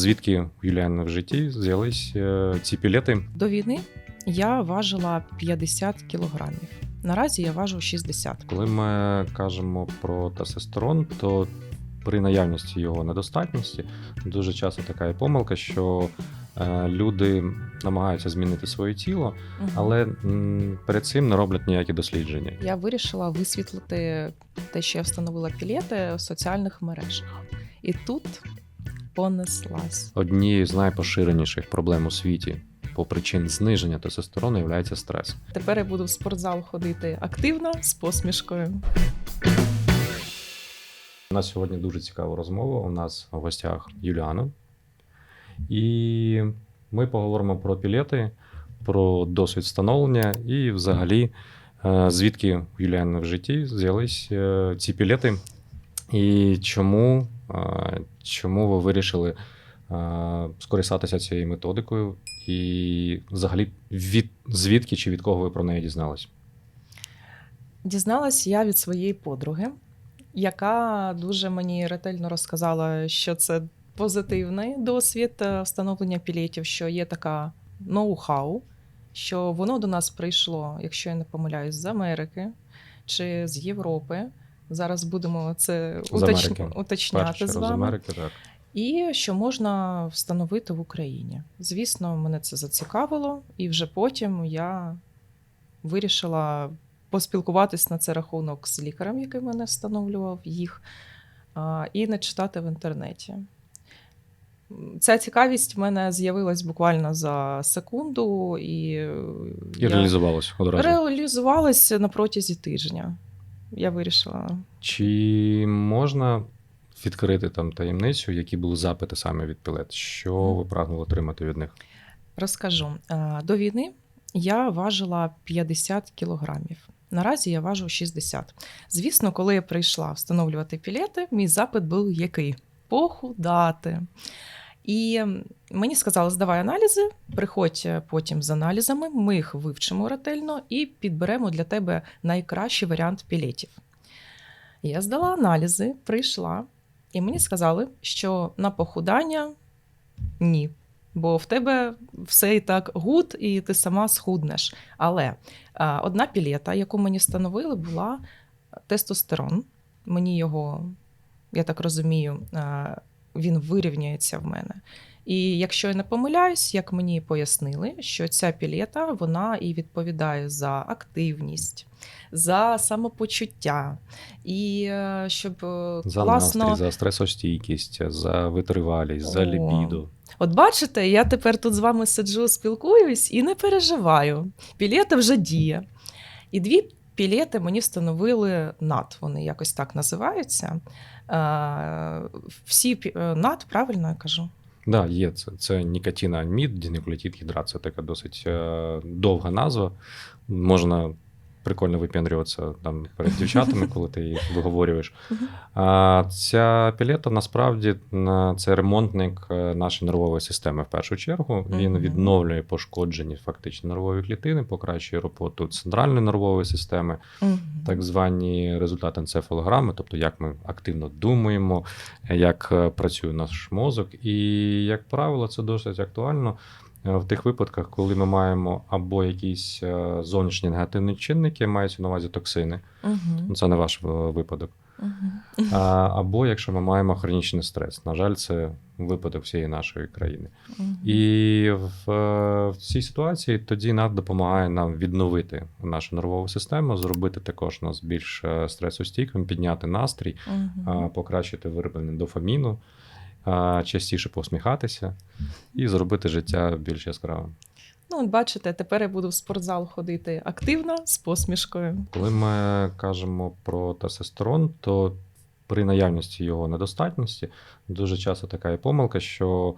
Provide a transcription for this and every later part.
Звідки Юліани в житті з'явились е, ці пілети? До війни я важила 50 кілограмів. Наразі я важу 60. Коли ми кажемо про тестостерон, то при наявності його недостатності дуже часто така є помилка, що е, люди намагаються змінити своє тіло, але м, перед цим не роблять ніякі дослідження. я вирішила висвітлити те, що я встановила пілети в соціальних мережах. І тут понеслась. Однією з найпоширеніших проблем у світі по причин зниження тестостерону є стрес. Тепер я буду в спортзал ходити активно з посмішкою. У нас сьогодні дуже цікава розмова. У нас в гостях Юліана. І ми поговоримо про пілети, про досвід встановлення і взагалі, е, звідки в Юліани в житті з'явились е, ці пілети, і чому, чому ви вирішили скористатися цією методикою, і взагалі від, звідки чи від кого ви про неї дізнались? Дізналась я від своєї подруги, яка дуже мені ретельно розказала, що це позитивний досвід е, встановлення пілетів, що є така ноу-хау, що воно до нас прийшло, якщо я не помиляюсь, з Америки чи з Європи. Зараз будемо це З уточ... Уточняти з з вами. Америки, так. І що можна встановити в Україні. Звісно, мене це зацікавило, і вже потім я вирішила поспілкуватись на це рахунок з лікарем, який мене встановлював їх, і не читати в інтернеті. Ця цікавість в мене з'явилась буквально за секунду, і, е, І реалізувалось одразу. реалізувалася на протязі тижня. Я вирішила Чи можна відкрити там таємницю, які були запити саме від пілет? Що ви прагнули отримати від них? Розкажу. Е, До війни я важила 50 кілограмів. Наразі я важу 60. Звісно, коли я прийшла встановлювати пілети, мій запит був який? Похудати. І мені сказали, здавай аналізи, приходь потім з аналізами, ми їх вивчимо ретельно і підберемо для тебе найкращий варіант пілетів. Я здала аналізи, прийшла, і мені сказали, що на похудання ні. Бо в тебе все і так гуд, і ти сама схуднеш. Але а, одна пілета, яку мені встановили, була тестостерон. Мені його, я так розумію, а, він вирівняється в мене. І якщо я не помиляюсь, як мені пояснили, що ця пілета вона і відповідає за активність, за самопочуття, і е, щоб е, За класно настрій, за стресостійкість, за витривалість, за О. лібідо. От бачите, я тепер тут з вами сиджу, спілкуюсь і не переживаю. Пілета вже діє. І дві пілети мені встановили над. Вони якось так називаються. Е, Всі е, над, правильно я кажу? Да, є це. Це нікотиноамід, динуклеотид гідра, Це така досить е, довга назва. Можна прикольно випендрюватися там перед дівчатами, коли ти їх виговорюєш. А ця пілета насправді на- це ремонтник е, нашої нервової системи в першу чергу. Він відновлює пошкоджені фактично нервові клітини, покращує роботу центральної нервової системи, так звані результати енцефалограми, тобто як ми активно думаємо, як е, працює наш мозок. І, як правило, це досить актуально в тих випадках, коли ми маємо або якісь е, зовнішні негативні чинники, мається на увазі токсини. Ну, Це не ваш е, випадок. А, або якщо ми маємо хронічний стрес. На жаль, це випадок всієї нашої країни. Мгм. І в, е, в цій ситуації тоді НАД допомагає нам відновити нашу нервову систему, зробити також нас більш е, стресостійким, підняти настрій, а, покращити вироблення дофаміну, частіше посміхатися і зробити життя більш яскравим. Ну, от бачите, тепер я буду в спортзал ходити активно з посмішкою. Коли ми кажемо про тестостерон, то при наявності його недостатності дуже часто така є помилка, що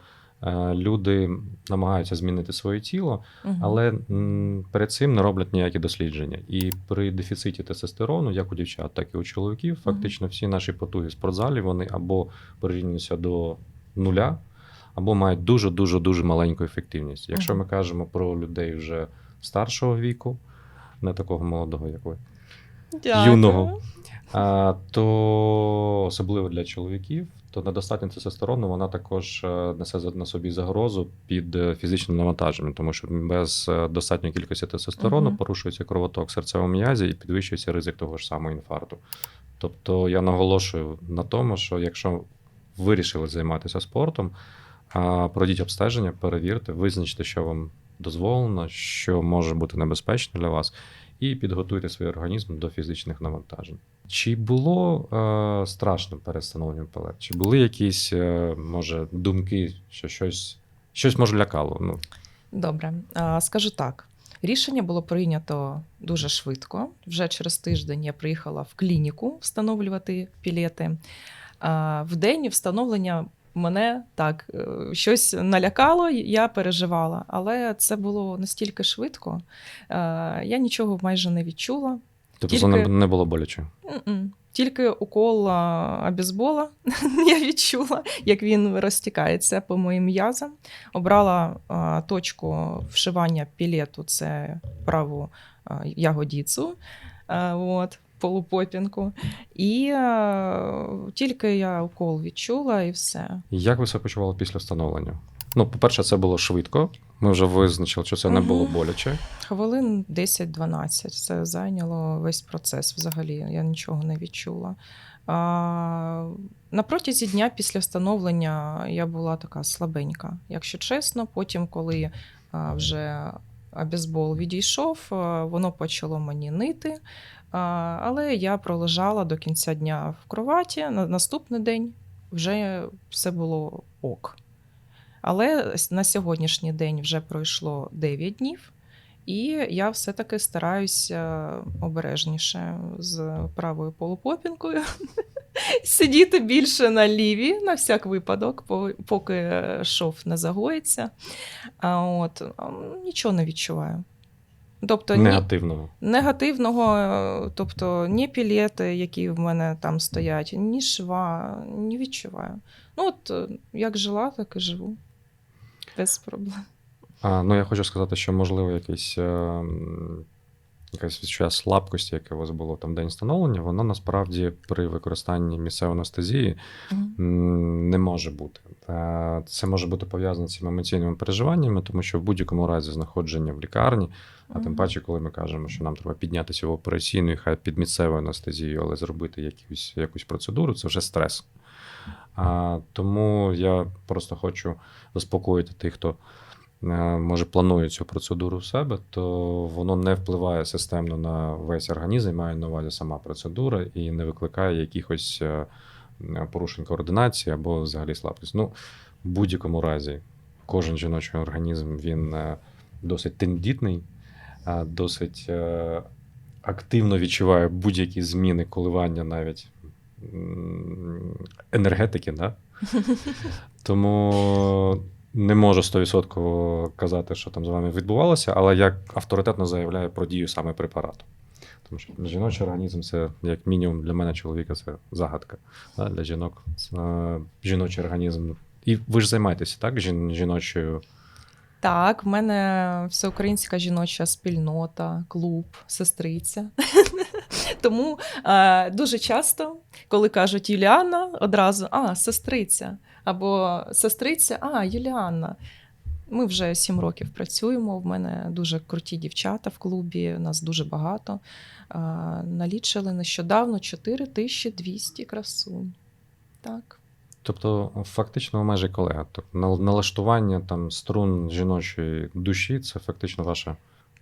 люди намагаються змінити своє тіло, але перед цим не роблять ніякі дослідження. І при дефіциті тестостерону, як у дівчат, так і у чоловіків, фактично всі наші потуги в спортзалі вони або прирівнюються до нуля, або мають дуже дуже дуже маленьку ефективність. Якщо ми кажемо про людей вже старшого віку, не такого молодого, як ви, Дякую. юного. а, то особливо для чоловіків, то недостатньо тестостерону вона також е, несе на собі загрозу під е, фізичним навантаженням, тому що без е, достатньої кількості тестостерону Мгм. порушується кровоток в серцевому м'язі і підвищується ризик того ж самого інфаркту. Тобто я наголошую на тому, що якщо вирішили займатися спортом, пройдіть обстеження, перевірте, визначте, що вам дозволено, що може бути небезпечно для вас, і підготуйте свій організм до фізичних навантажень. Чи було е, страшно перед встановленням пелет? Чи були якісь, е, може, думки, що щось, щось може лякало? Ну, Добре, скажу так. Рішення було прийнято дуже швидко. Вже через тиждень я приїхала в клініку встановлювати пілети. В день встановлення мене так е, щось налякало, я переживала, але це було настільки швидко. е, Я нічого майже не відчула. тобто Тільки- це не, було боляче. М-м. Тільки укол а, абізбола я відчула, як він розтікається по моїм м'язам. Обрала а, точку вшивання пілету це праву а, ягодіцу, а, от, полупопінку. І а, тільки я укол відчула, і все. Як ви себе почували після встановлення? Ну, по-перше, це було швидко. Ми вже визначили, що це не було боляче. Хвилин 10-12. Це зайняло весь процес взагалі. Я нічого не відчула. А, на протязі дня після встановлення я була така слабенька, якщо чесно. Потім, коли а, вже абізбол відійшов, а, воно почало мені нити. Але я пролежала до кінця дня в кроваті. На наступний день вже все було ок. Але на сьогоднішній день вже пройшло 9 днів, і я все-таки стараюся обережніше з правою полупопінкою сидіти більше на лівій, на всяк випадок, поки шов не загоїться. От нічого не відчуваю. Тобто ні, Негативного. негативного, тобто ні пілети, які в мене там стоять, ні шва, не відчуваю. Ну, от е, як жила, так і живу. Без проблем. А, ну, я хочу сказати, що можливо якийсь, е, м, якась відчуття слабкості, яке у вас було там день встановлення, воно насправді при використанні місцевої анестезії м, не може бути. Е, Це може бути пов'язано з цими емоційними переживаннями, тому що в будь-якому разі знаходження в лікарні, а тим паче, коли ми кажемо, що нам треба піднятися в операційну, і хай під місцевою анестезією, але зробити якусь, якусь процедуру, це вже стрес. А, тому я просто хочу заспокоїти тих, хто може планує цю процедуру в себе, то воно не впливає системно на весь організм, має на увазі сама процедура і не викликає якихось е, порушень координації або взагалі слабкість. Ну, в будь-якому разі, кожен жіночий організм він е, досить тендітний, досить е, активно відчуває будь-які зміни, коливання навіть енергетики, да? Тому не можу 100% казати, що там з вами відбувалося, але я авторитетно заявляю про дію саме препарату. Тому що жіночий організм це, як мінімум, для мене чоловіка це загадка. Да? Для жінок це жіночий організм. І ви ж займаєтеся, так? Жін- Жіночою. Так, в мене всеукраїнська жіноча спільнота, клуб, сестриця. Тому е, дуже часто, коли кажуть Юліанна, одразу а, сестриця. Або сестриця, а, Юліанна. Ми вже сім років працюємо. В мене дуже круті дівчата в клубі, нас дуже багато. Налічили нещодавно 4200 красунь. Так. Тобто, фактично, майже колега. Тобто, налаштування там струн жіночої душі це фактично ваша.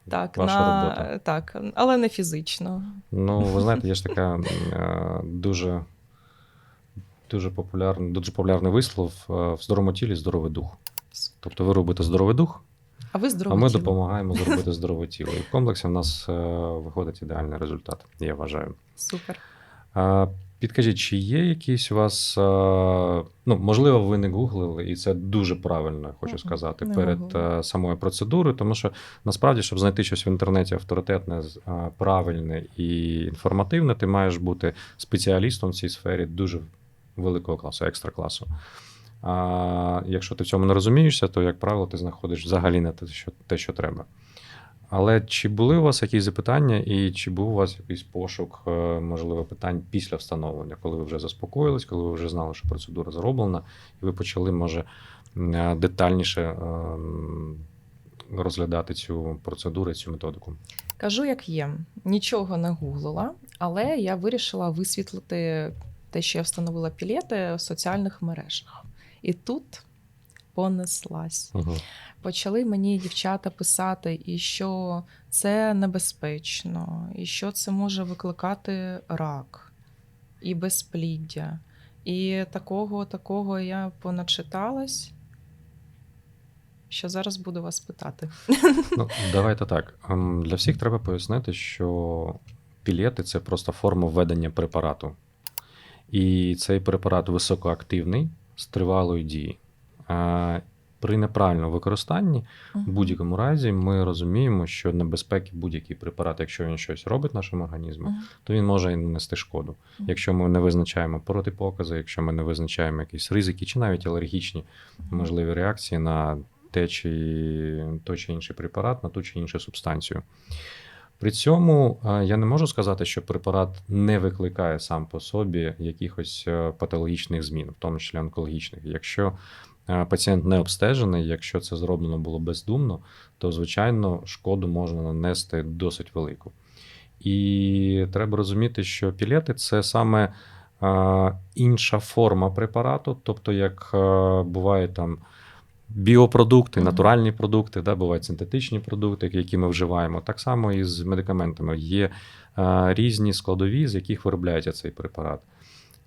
Так, Ваша на, робота. так, але не фізично. Ну, ви знаєте, є ж така е, дуже, дуже, популярна, дуже популярний вислов е, в здоровому тілі здоровий дух. Тобто ви робите здоровий дух, А ви а здорові. ми допомагаємо зробити здорове тіло. І в комплексі в нас е, виходить ідеальний результат, я вважаю. Супер. Підкажіть, чи є якісь у вас, е, ну, можливо, ви не гуглили, і це дуже правильно, хочу сказати, не перед гуглила. е, самою процедурою, тому що насправді, щоб знайти щось в інтернеті авторитетне, правильне і інформативне, ти маєш бути спеціалістом в цій сфері дуже великого класу, екстра класу. А якщо ти в цьому не розумієшся, то, як правило, ти знаходиш взагалі не те, що, те, що треба. Але чи були у вас якісь запитання, і чи був у вас якийсь пошук, е, можливо, питань після встановлення, коли ви вже заспокоїлись, коли ви вже знали, що процедура зроблена, і ви почали, може, детальніше е, розглядати цю процедуру, цю методику? Кажу, як є. Нічого не гуглила, але я вирішила висвітлити те, що я встановила пілети в соціальних мережах. І тут понеслась. Угу. Почали мені дівчата писати, і що це небезпечно, і що це може викликати рак і безпліддя. І такого, такого я поначиталась, що зараз буду вас питати. Ну, давайте так. Ем, Для всіх треба пояснити, що пілети це просто форма введення препарату. І цей препарат високоактивний з тривалою дією. А При неправильному використанні в будь-якому разі ми розуміємо, що небезпеки будь-який препарат, якщо він щось робить нашому організму, то він може і нанести шкоду. Якщо ми не визначаємо протипокази, якщо ми не визначаємо якісь ризики, чи навіть алергічні можливі реакції на те чи той чи інший препарат, на ту чи іншу субстанцію. При цьому е, я не можу сказати, що препарат не викликає сам по собі якихось е, патологічних змін, в тому числі онкологічних. Якщо е, пацієнт не обстежений, якщо це зроблено було бездумно, то звичайно шкоду можна нанести досить велику. І треба розуміти, що пілети це саме інша форма препарату, тобто, як буває там біопродукти, натуральні продукти, да, бувають синтетичні продукти, які ми вживаємо. Так само і з медикаментами. Є е, різні складові, з яких виробляється цей препарат.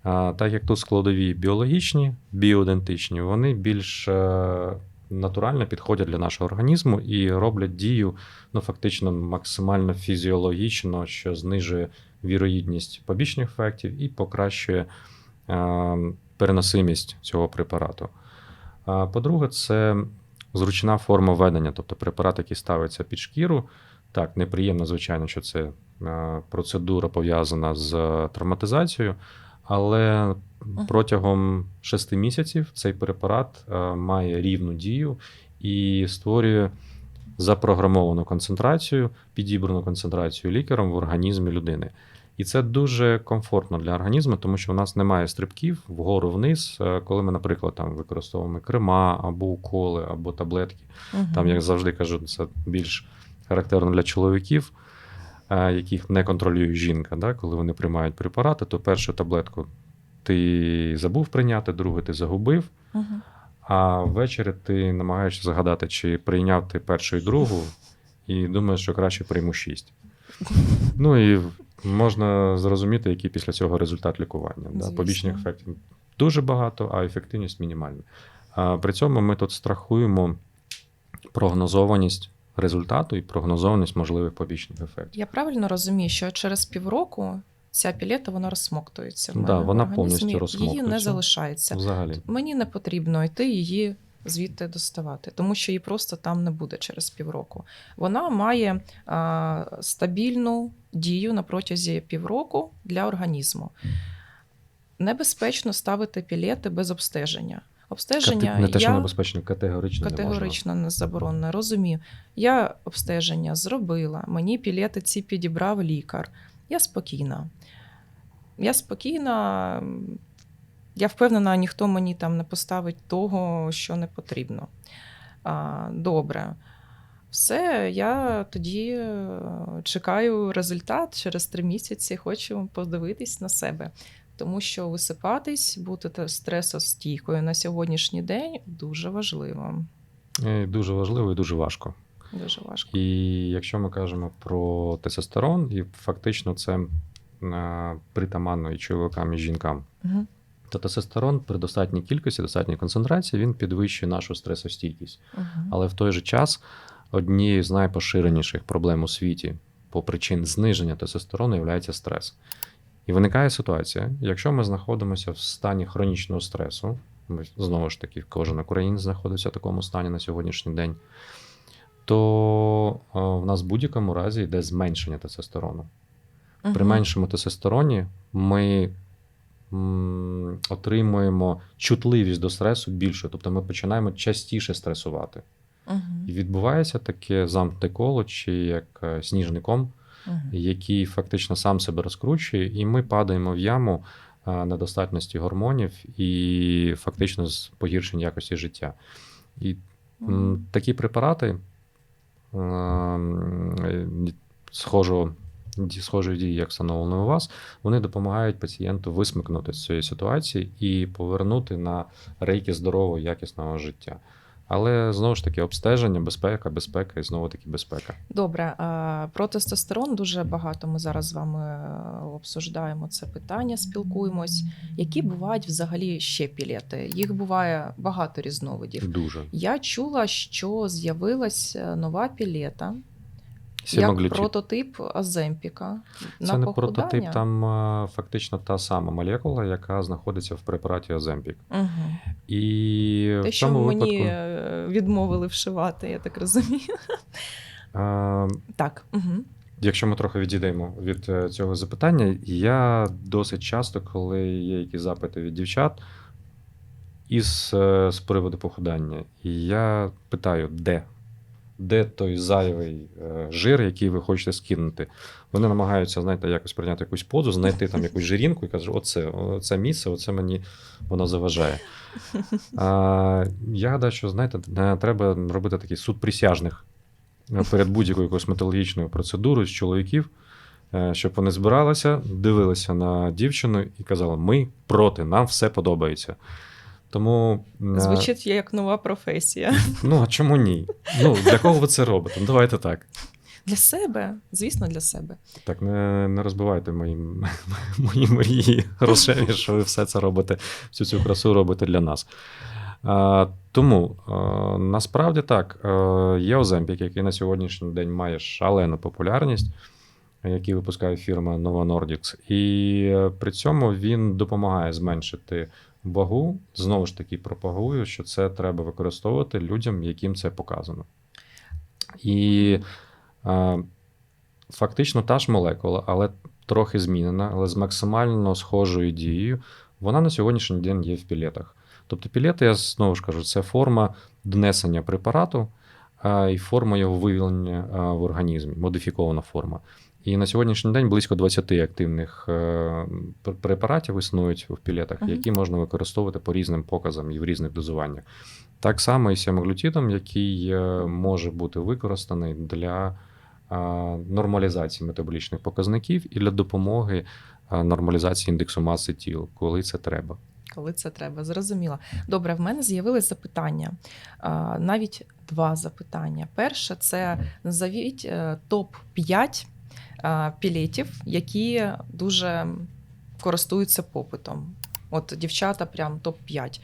А, так як тут складові біологічні, біоідентичні, вони більш е, натурально підходять для нашого організму і роблять дію ну, фактично максимально фізіологічно, що знижує вірогідність побічних ефектів і покращує е, переносимість цього препарату. А По-друге, це зручна форма ведення, тобто препарат, який ставиться під шкіру. Так, неприємно, звичайно, що це процедура пов'язана з травматизацією, але протягом 6 місяців цей препарат має рівну дію і створює запрограмовану концентрацію, підібрану концентрацію лікарем в організмі людини. І це дуже комфортно для організму, тому що у нас немає стрибків вгору вниз, е, коли ми, наприклад, там використовуємо крема або уколи, або таблетки. Мгм. Там, як завжди кажу, це більш характерно для чоловіків, е, яких не контролює жінка. Да? Коли вони приймають препарати, то першу таблетку ти забув прийняти, другу ти загубив, Мгм. а ввечері ти намагаєшся згадати, чи прийняв ти першу і другу, і думаєш, що краще прийму шість. Ну і можна зрозуміти, який після цього результат лікування. Да? Побічних ефектів дуже багато, а ефективність мінімальна. А при цьому ми тут страхуємо прогнозованість результату і прогнозованість можливих побічних ефектів. Я правильно розумію, що через півроку ця пілета вона розсмоктується. в Да, мене вона повністю Її не залишається. Взагалі. Мені не потрібно йти її звідти доставати, тому що її просто там не буде через півроку. Вона має а, стабільну дію на протязі півроку для організму. Небезпечно ставити пілети без обстеження. Обстеження Не те, що я небезпечно, категорично, не категорично не заборонено. Розумію. Я обстеження зробила, мені пілети ці підібрав лікар. Я спокійна. Я спокійна. Я впевнена, ніхто мені там не поставить того, що не потрібно. Добре. Все, я тоді е, чекаю результат через три місяці, хочу подивитись на себе. Тому що висипатись, бути стресостійкою на сьогоднішній день дуже важливо. І Дуже важливо і дуже важко. Дуже важко. І якщо ми кажемо про тестостерон, і фактично це е, притаманно і чоловікам, і жінкам, Угу. то тестостерон при достатній кількості, достатній концентрації він підвищує нашу стресостійкість. Угу. Але в той же час однією з найпоширеніших проблем у світі по причин зниження тестостерону є стрес. І виникає ситуація, якщо ми знаходимося в стані хронічного стресу, ми, знову ж таки, кожен українець знаходиться в такому стані на сьогоднішній день, то е, в нас в будь-якому разі йде зменшення тестостерону. При меншому тестостероні ми м, отримуємо чутливість до стресу більше, тобто ми починаємо частіше стресувати. Мгм. І відбувається таке замкнуте коло, чи як е, сніжний ком, Мгм. який фактично сам себе розкручує, і ми падаємо в яму е, недостатності гормонів і фактично з погіршення якості життя. І м, такі препарати е, схожого, ді- схожої дії, як встановлено у вас, вони допомагають пацієнту висмикнути з цієї ситуації і повернути на рейки здорового, якісного життя. Але знову ж таки, обстеження, безпека, безпека і знову таки безпека. Добре, про тестостерон дуже багато ми зараз з вами е, обсуждаємо це питання, спілкуємось. Які бувають взагалі ще пілети? Їх буває багато різновидів. Дуже. Я чула, що з'явилась е, нова пілета, як прототип Аземпіка. Це на не похудання. прототип, там е, фактично та сама молекула, яка знаходиться в препараті Оземпік. Угу. І Те, в що мені випадку е, відмовили вшивати, я так розумію. е, Так. Угу. Якщо ми трохи відійдемо від е, цього запитання, я досить часто, коли є якісь запити від дівчат із з приводу похудання, і я питаю, де? Де той зайвий е, жир, який ви хочете скинути? Вони намагаються, знаєте, якось прийняти якусь позу, знайти там якусь жирінку і кажуть, оце, оце місце, оце мені воно заважає. А, я гадаю, що знаєте, треба робити такий суд присяжних е, перед будь-якою косметологічною процедурою з чоловіків, е, щоб вони збиралися, дивилися на дівчину і казали: ми проти, нам все подобається. Тому е, Звучить як нова професія. ну а чому ні? Ну для кого ви це робите? Ну, давайте так. Для себе, звісно, для себе. Так, не, не розбивайте мої, мої мрії рожеві, що ви все це робите, всю цю красу робите для нас. А, тому а, насправді так, а, є Оземпік, який на сьогоднішній день має шалену популярність, який випускає фірма Nova Nordics. І е, при цьому він допомагає зменшити вагу. Знову ж таки, пропагую, що це треба використовувати людям, яким це показано. І а, фактично та ж молекула, але трохи змінена, але з максимально схожою дією, вона на сьогоднішній день є в пілетах. Тобто пілети, я знову ж кажу, це форма донесення препарату а, і форма його вивільнення а, в організмі, модифікована форма. І на сьогоднішній день близько 20 активних е, препаратів існують в пілетах, які можна використовувати по різним показам і в різних дозуваннях. Так само і з семаглютидом, який е, може бути використаний для нормалізації метаболічних показників і для допомоги нормалізації індексу маси тіл, коли це треба. Коли це треба, зрозуміло. Добре, в мене з'явились запитання, навіть два запитання. Перше, це назовіть е, топ 5 пілетів, які дуже користуються попитом. От дівчата, прям топ 5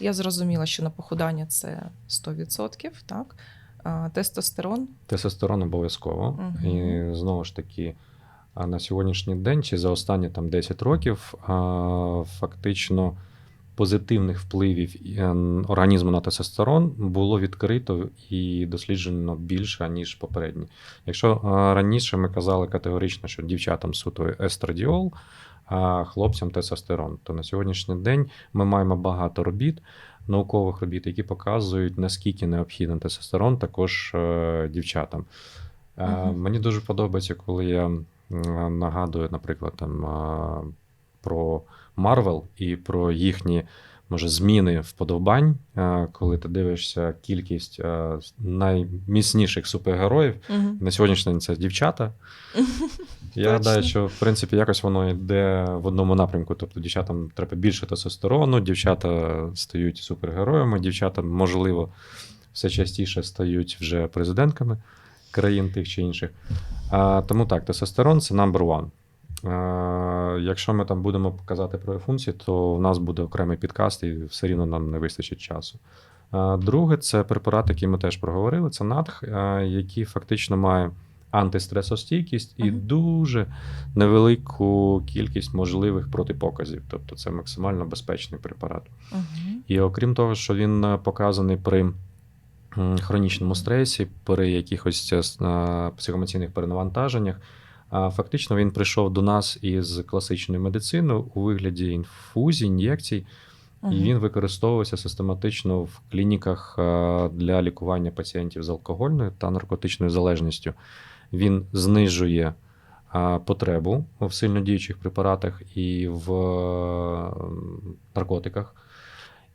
Я зрозуміла, що на похудання це 100%, так? А, Тестостерон Тестостерон обов'язково. Мгм. І знову ж таки, на сьогоднішній день чи за останні там 10 років фактично позитивних впливів е, організму на тестостерон було відкрито і досліджено більше, ніж попередні. Якщо раніше ми казали категорично, що дівчатам суто естрадіол, а хлопцям тестостерон, то на сьогоднішній день ми маємо багато робіт, наукових робіт, які показують, наскільки необхідний тестостерон також е, дівчатам. Е. Мені дуже подобається, коли я нагадую, наприклад, там, про Марвел і про їхні може, зміни вподобань, е, коли ти дивишся кількість е, найміцніших супергероїв. Угу. На сьогоднішній день це дівчата. Я гадаю, що в принципі якось воно йде в одному напрямку. Тобто дівчатам треба більше тестостерону, дівчата стають супергероями, дівчата, можливо, все частіше стають вже президентками країн тих чи інших. А, тому так, тестостерон це number one. А, якщо ми там будемо казати про функції, то в нас буде окремий підкаст, і все рівно нам не вистачить часу. Друге, це препарат, який ми теж проговорили, це НАДХ, який фактично має антистресостійкість і дуже невелику кількість можливих протипоказів. Тобто це максимально безпечний препарат. І окрім того, що він е, показаний при хронічному стресі, при якихось е, е, психоемоційних перенавантаженнях, фактично він прийшов до нас із класичної медицини у вигляді інфузій, ін'єкцій. Мгм. І він використовується систематично в клініках для лікування пацієнтів з алкогольною та наркотичною залежністю. Він знижує потребу в сильнодіючих препаратах і в наркотиках.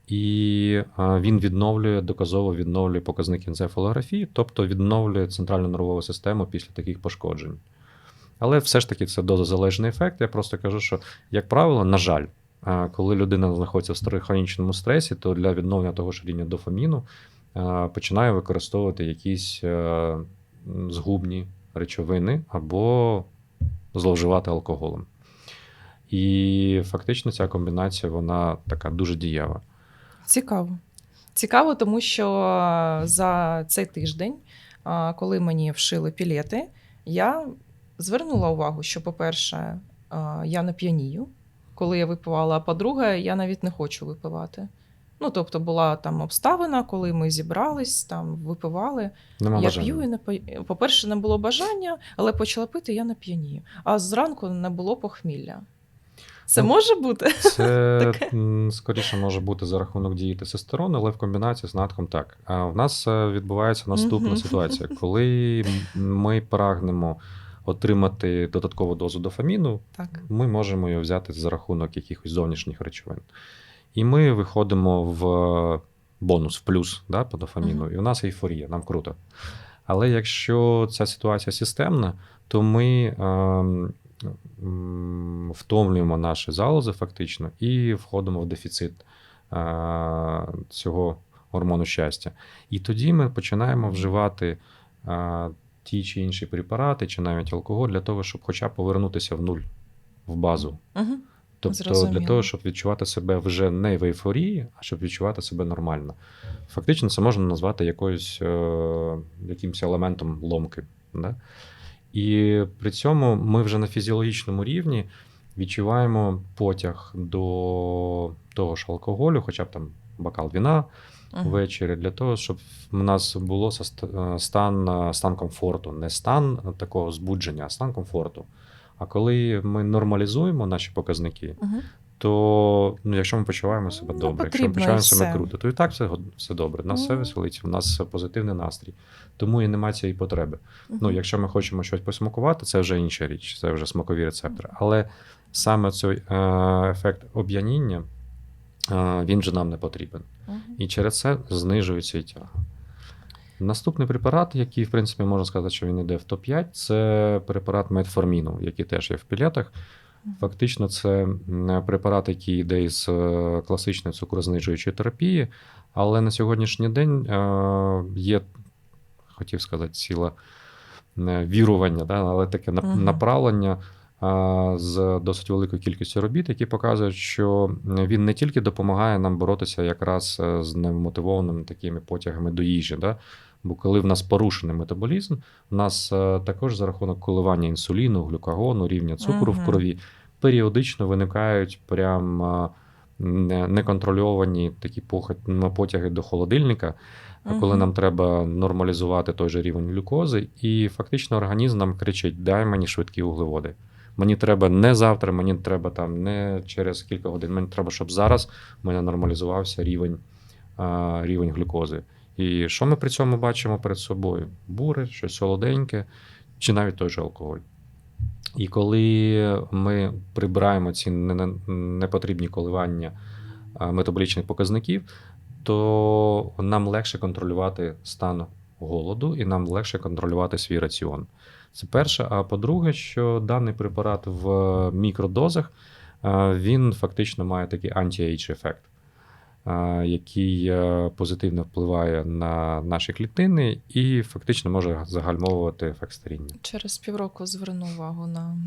І він відновлює, доказово відновлює показники енцефалографії, тобто відновлює центральну нервову систему після таких пошкоджень. Але все ж таки це дозозалежний ефект. Я просто кажу, що, як правило, на жаль, коли людина знаходиться в хронічному стресі, то для відновлення того ж рівня дофаміну починає використовувати якісь е, згубні речовини або зловживати алкоголем. І фактично ця комбінація вона така дуже дієва. Цікаво. Цікаво, тому що за цей тиждень, коли мені вшили пілети, я звернула увагу, що, по-перше, я не п'янію, коли я випивала, а по-друге, я навіть не хочу випивати. Ну, тобто, була там обставина, коли ми зібрались, там випивали. Нема я бажання. п'ю і не по- по-перше, не було бажання, але почала пити, я не п'янію. А зранку не було похмілля. Це Ну, може бути? Це Таке. скоріше може бути за рахунок дії тестостерону, але в комбінації з натком так. А в нас е, відбувається наступна ситуація, коли ми прагнемо отримати додаткову дозу дофаміну, Так. ми можемо її взяти за рахунок якихось зовнішніх речовин. І ми виходимо в бонус, в плюс да, по дофаміну, Мгм. і у нас ейфорія, нам круто. Але якщо ця ситуація системна, то ми м, втомлюємо наші залози фактично і входимо в дефіцит е, цього гормону щастя. І тоді ми починаємо вживати е, ті чи інші препарати, чи навіть алкоголь для того, щоб хоча б повернутися в нуль, в базу. Угу. Тобто Зрозуміло. для того, щоб відчувати себе вже не в ейфорії, а щоб відчувати себе нормально. Фактично, це можна назвати якоюсь, е, якимось елементом ломки. Да? І при цьому ми вже на фізіологічному рівні відчуваємо потяг до того ж алкоголю, хоча б там бокал віна ввечері, для того, щоб в нас було е, стан, е, стан комфорту, не стан такого збудження, а стан комфорту. А коли ми нормалізуємо наші показники, Угу. то ну, якщо ми почуваємо себе Ну, добре, якщо ми почуваємо себе круто, то і так все, все добре. Нас все Ну. веселить, у нас позитивний настрій. Тому і немає цієї потреби. Ну, якщо ми хочемо щось посмакувати, це вже інша річ, це вже смакові рецептори. Але саме цей е, ефект об'яніння, він же нам не потрібен. І через це знижується і тяга. Наступний препарат, який, в принципі, можна сказати, що він йде в топ-5, це препарат метформіну, який теж є в пілетах. Фактично, це препарат, який йде із е, класичної цукрознижуючої терапії, але на сьогоднішній день е, є, хотів сказати, ціла е, вірування, да, але таке направлення з досить великою кількістю робіт, які показують, що він не тільки допомагає нам боротися якраз е, з немотивованими такими потягами до їжі. Да? Бо коли в нас порушений метаболізм, в нас е, також за рахунок коливання інсуліну, глюкагону, рівня цукру Мгм. в крові періодично виникають прям е, неконтрольовані такі потяги до холодильника, а коли нам треба нормалізувати той же рівень глюкози, і фактично організм нам кричить: дай мені швидкі вуглеводи. Мені треба не завтра, мені треба там не через кілька годин. Мені треба, щоб зараз в мене нормалізувався рівень, рівень глюкози. І що ми при цьому бачимо перед собою? Бури, щось солоденьке, чи навіть той же алкоголь. І коли ми прибираємо ці не- не- непотрібні коливання метаболічних показників, то нам легше контролювати стан голоду і нам легше контролювати свій раціон. Це перше. А по-друге, що даний препарат в мікродозах він фактично має такий анті-ейдж ефект, який е, позитивно впливає на наші клітини і фактично може загальмовувати ефект старіння. Через півроку зверну увагу на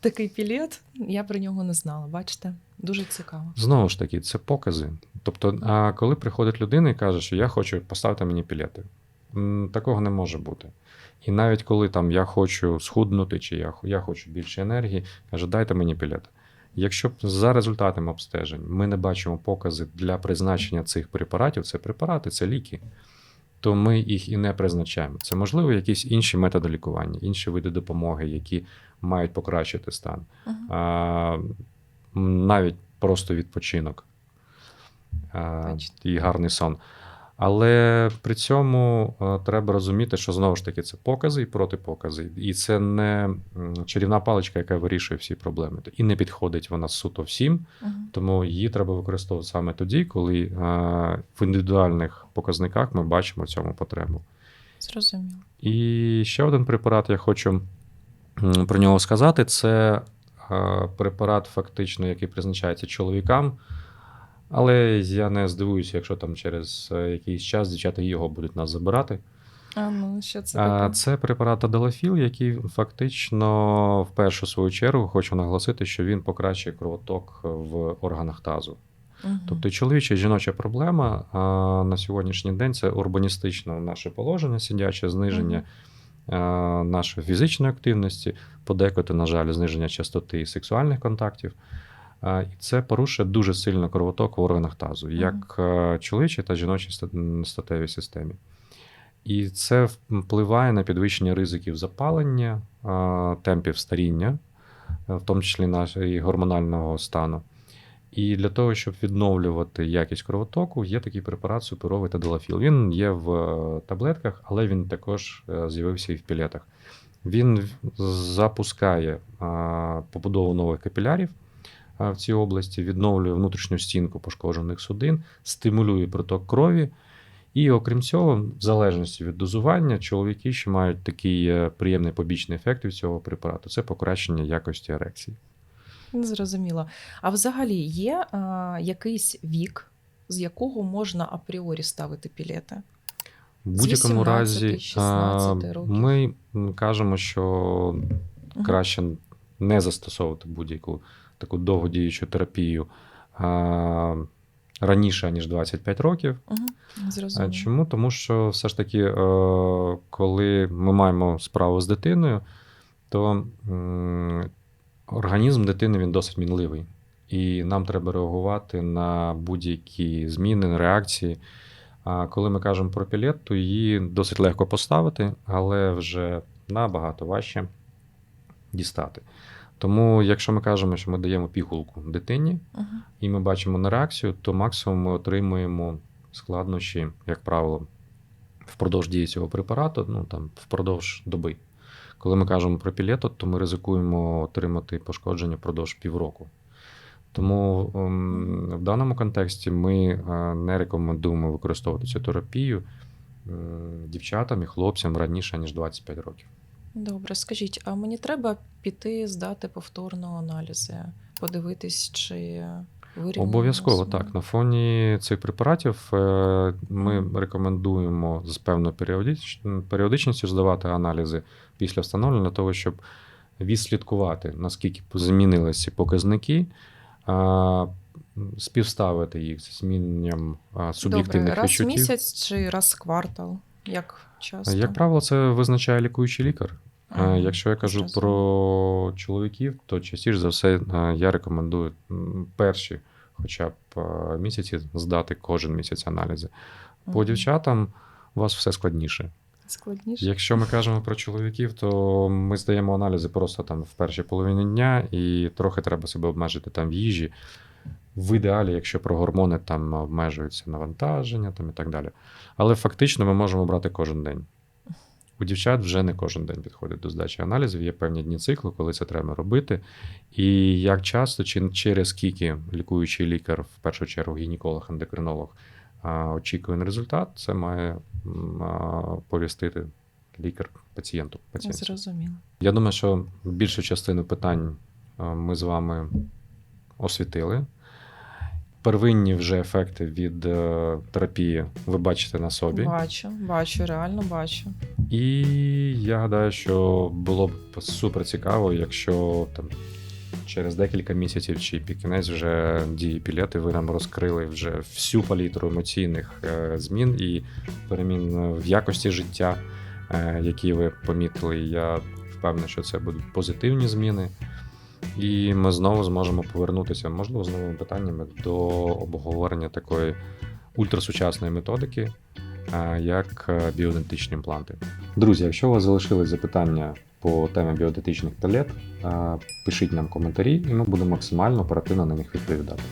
такий пілет. Я про нього не знала. Бачите, дуже цікаво. Знову ж таки, це покази. Тобто, коли приходить людина і каже, що я хочу поставити мені пілети, такого не може бути. І навіть коли там я хочу схуднути, чи я, я хочу більше енергії, каже, дайте мені пілети. Якщо за результатами обстежень ми не бачимо покази для призначення цих препаратів, це препарати, це ліки, то ми їх і не призначаємо. Це можливо якісь інші методи лікування, інші види допомоги, які мають покращити стан Мгм. а, навіть просто відпочинок. Точно. і гарний сон. Але при цьому е, треба розуміти, що знову ж таки це покази і протипокази. І це не чарівна паличка, яка вирішує всі проблеми. І не підходить вона суто всім, Мгм. тому її треба використовувати саме тоді, коли е, в індивідуальних показниках ми бачимо в цьому потребу. Зрозуміло. І ще один препарат я хочу про нього сказати. Це е, препарат, фактично, який призначається чоловікам. Але я не здивуюся, якщо там через е, якийсь час дівчата його будуть нас забирати. А ну, що це А, таке? Це препарат Аделафіл, який фактично в першу свою чергу хочу наголосити, що він покращує кровоток в органах тазу. Мгм. Тобто чоловіча і жіноча проблема а, на сьогоднішній день це урбаністичне наше положення, сидяче, зниження а, нашої фізичної активності, подекуди, на жаль, зниження частоти сексуальних контактів. І це порушує дуже сильно кровоток в органах тазу, як а, чоловічій та жіночій статевій системі. І це впливає на підвищення ризиків запалення, темпів старіння, е, в тому числі нашого гормонального стану. І для того, щоб відновлювати якість кровотоку, є такий препарат суперовий тадалафіл. Він є в е, таблетках, але він також е, з'явився і в пілетах. Він запускає побудову нових капілярів в цій області, відновлює внутрішню стінку пошкоджених судин, стимулює проток крові. І окрім цього, в залежності від дозування, чоловіки ще мають такий е, приємний побічний ефект від цього препарату це покращення якості ерекції. Зрозуміло. А взагалі є а, якийсь вік, з якого можна апріорі ставити пілети? В будь-якому разі а, ми кажемо, що краще не застосовувати будь-яку таку довгодіючу терапію а, раніше, ніж 25 років. Зрозуміло. Чому? Тому що все ж таки, е, коли ми маємо справу з дитиною, то м, організм дитини він досить мінливий. І нам треба реагувати на будь-які зміни, реакції. А коли ми кажемо про пілет, то її досить легко поставити, але вже набагато важче дістати. Тому, якщо ми кажемо, що ми даємо пігулку дитині, Мгм. і ми бачимо на реакцію, то максимум ми отримуємо складнощі, як правило, впродовж дії цього препарату, ну там впродовж доби. Коли ми кажемо про пілету, то ми ризикуємо отримати пошкодження впродовж півроку. Тому ем, в даному контексті ми е, не рекомендуємо використовувати цю терапію дівчатам і хлопцям раніше, ніж 25 років. Добре, скажіть, а мені треба піти здати повторно аналізи, подивитись, чи вирівняно? Обов'язково так. На фоні цих препаратів е, ми рекомендуємо з певною періодич- періодичністю здавати аналізи після встановлення того, щоб відслідкувати, наскільки змінилися показники, співставити їх з зміненням суб'єктивних Добре, раз в відчуттів. місяць чи раз в квартал? Як часто? Як правило, це визначає лікуючий лікар. Е, Ага, Якщо я кажу зрозуміло. про чоловіків, то частіше за все е, я рекомендую перші хоча б е, місяці здати кожен місяць аналізи. По Мгм. дівчатам у вас все складніше. Складніше? Якщо ми кажемо про чоловіків, то ми здаємо аналізи просто там в першій половині дня, і трохи треба себе обмежити там в їжі. В ідеалі, якщо про гормони там обмежуються навантаження там і так далі. Але фактично ми можемо брати кожен день. У дівчат вже не кожен день підходить до здачі аналізів, є певні дні циклу, коли це треба робити. І як часто, чи через скільки лікуючий лікар, в першу чергу гінеколог, ендокринолог, очікує на результат, це має повістити лікар пацієнту. пацієнту. Зрозуміло. Я думаю, що більшу частину питань ми з вами освітили. Первинні вже ефекти від е, терапії ви бачите на собі. Бачу, бачу, реально бачу. І я гадаю, що було б супер цікаво, якщо там через декілька місяців чи під кінець вже дії пілети ви нам розкрили вже всю палітру емоційних е, змін і перемін в якості життя, е, які ви помітили. Я впевнений, що це будуть позитивні зміни. І ми знову зможемо повернутися, можливо, з новими питаннями до обговорення такої ультрасучасної методики, е, як біодентичні біоідентичні імпланти. Друзі, якщо у вас залишились запитання по темі біодентичних пілет, е, пишіть нам коментарі, і ми будемо максимально оперативно на них відповідати.